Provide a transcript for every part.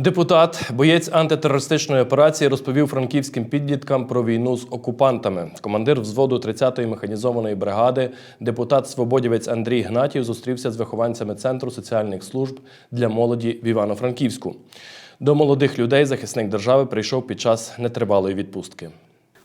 Депутат, боєць антитерористичної операції, розповів франківським підліткам про війну з окупантами. Командир взводу 30-ї механізованої бригади, депутат свободівець Андрій Гнатів зустрівся з вихованцями Центру соціальних служб для молоді в Івано-Франківську. До молодих людей захисник держави прийшов під час нетривалої відпустки.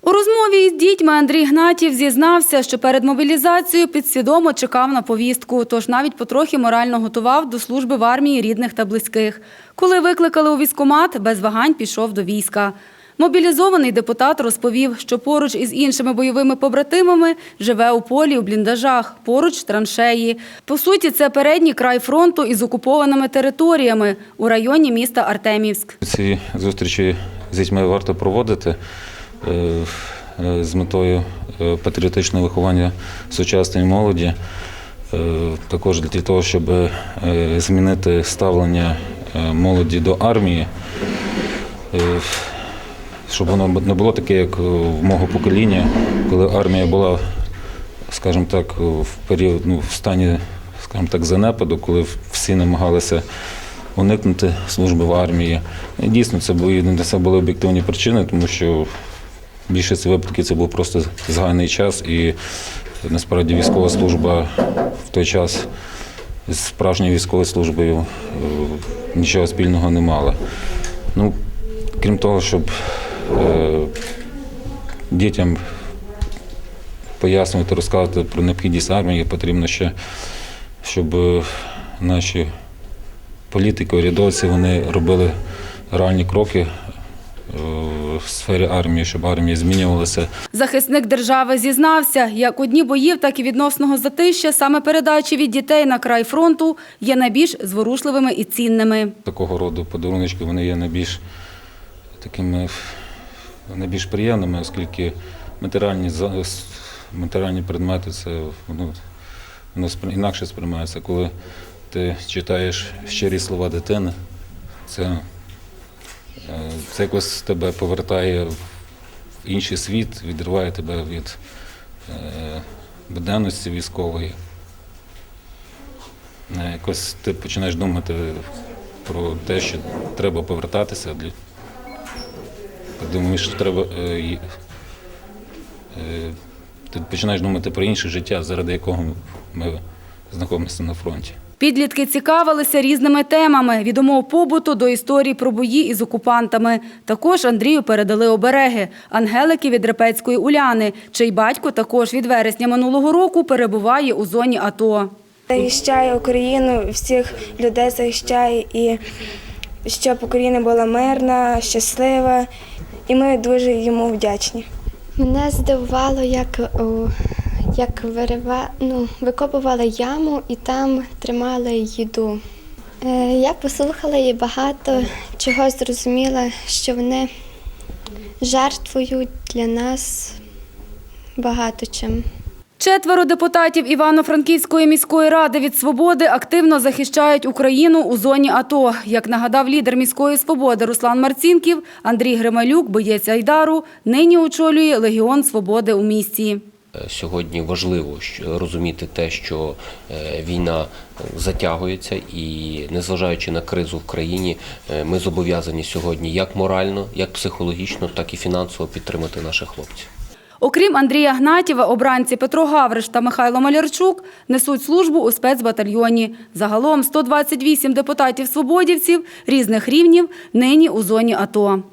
У розмові із дітьми Андрій Гнатів зізнався, що перед мобілізацією підсвідомо чекав на повістку, тож навіть потрохи морально готував до служби в армії рідних та близьких. Коли викликали у військкомат, без вагань пішов до війська. Мобілізований депутат розповів, що поруч із іншими бойовими побратимами живе у полі у бліндажах, поруч траншеї. По суті, це передній край фронту із окупованими територіями у районі міста Артемівськ. Ці зустрічі з дітьми варто проводити з метою е, патріотичного виховання сучасної молоді, е, також для того, щоб е, змінити ставлення е, молоді до армії, е, щоб воно не було таке, як в мого покоління, коли армія була, скажімо так, в період ну, в стані, скажімо так, занепаду, коли всі намагалися уникнути служби в армії. Дійсно, це були об'єктивні причини, тому що в більшості випадків це був просто згайний час, і насправді військова служба в той час з справжньою військовою службою е, нічого спільного не мала. Ну, крім того, щоб е, дітям пояснювати, розказувати про необхідність армії, потрібно ще, щоб е, наші політики, урядовці вони робили реальні кроки в сфері армії, щоб армія змінювалася. Захисник держави зізнався, як у дні боїв, так і відносного затища саме передачі від дітей на край фронту є найбільш зворушливими і цінними. Такого роду подаруночки вони є найбільш такими найбільш приємними, оскільки матеріальні, матеріальні предмети це воно, воно інакше сприймається. Коли ти читаєш щирі слова дитини, це, це якось тебе повертає в інший світ, відриває тебе від е, буденності військової. Е, Якось ти починаєш думати про те, що треба повертатися. Думаєш, що треба. е, Ти починаєш думати про інше життя, заради якого ми знаходимося на фронті. Підлітки цікавилися різними темами від умов побуту до історії про бої із окупантами. Також Андрію передали обереги Ангелики від Репецької Уляни, чий батько також від вересня минулого року перебуває у зоні АТО. захищає Україну, всіх людей захищає і щоб Україна була мирна, щаслива. І ми дуже йому вдячні. Мене здивувало, як, як вирива, ну, викопували яму і там тримали їду. Е, я послухала і багато чого зрозуміла, що вони жертвують для нас багато чим. Четверо депутатів Івано-Франківської міської ради від свободи активно захищають Україну у зоні АТО. Як нагадав лідер міської свободи Руслан Марцінків, Андрій Грималюк, боєць Айдару, нині очолює Легіон Свободи у місті. Сьогодні важливо розуміти те, що е, війна затягується, і незважаючи на кризу в країні, е, ми зобов'язані сьогодні як морально, як психологічно, так і фінансово підтримати наших хлопців. Окрім Андрія Гнатєва, обранці Петро Гавриш та Михайло Малярчук несуть службу у спецбатальйоні. Загалом 128 депутатів-свободівців різних рівнів нині у зоні АТО.